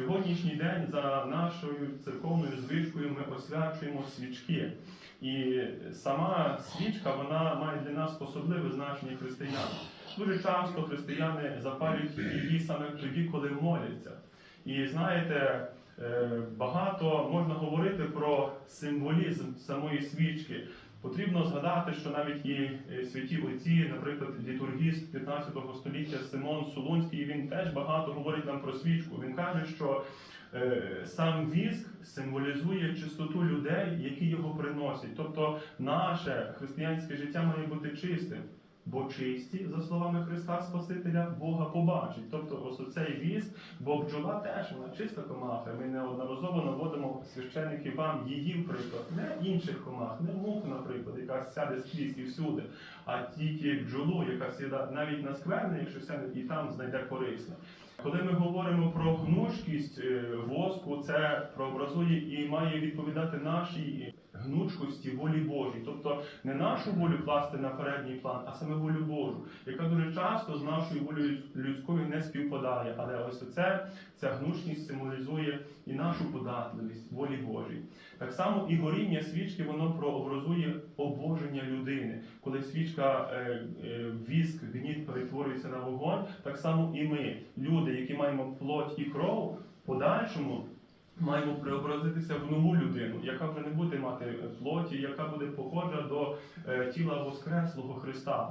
сьогоднішній день за нашою церковною звичкою ми освячуємо свічки. І сама свічка вона має для нас особливе значення християн. Дуже часто християни запалюють її саме тоді, коли моляться. І знаєте, е, багато можна говорити про символізм самої свічки. Потрібно згадати, що навіть і е, святі отці, наприклад, літургіст 15 століття Симон Солунський, він теж багато говорить нам про свічку. Він каже, що е, сам віск символізує чистоту людей, які його приносять. Тобто наше християнське життя має бути чистим. Бо чисті, за словами Христа Спасителя, Бога побачить. Тобто ось оцей віск, бо бджола теж вона чиста комаха. Ми неодноразово наводимо священників вам її приклад, не інших комах, не мух, наприклад, яка сяде скрізь і всюди, а тільки бджолу, яка сіда навіть на скверне, якщо сяде, і там знайде корисне. Коли ми говоримо про гнучкість е, воску, це прообразує і має відповідати нашій гнучкості волі Божій, тобто не нашу волю класти на передній план, а саме волю Божу, яка дуже часто з нашою волею людською не співпадає. Але ось оце, ця гнучність символізує і нашу податливість волі Божій. Так само і горіння свічки воно прообразує обоження людини. Коли свічка е, е, віск, гніт перетворюється на вогонь, так само і ми, люди, які маємо плоть і кров, подальшому. Маємо преобразитися в нову людину, яка вже не буде мати плоті, яка буде похожа до е, тіла Воскреслого Христа.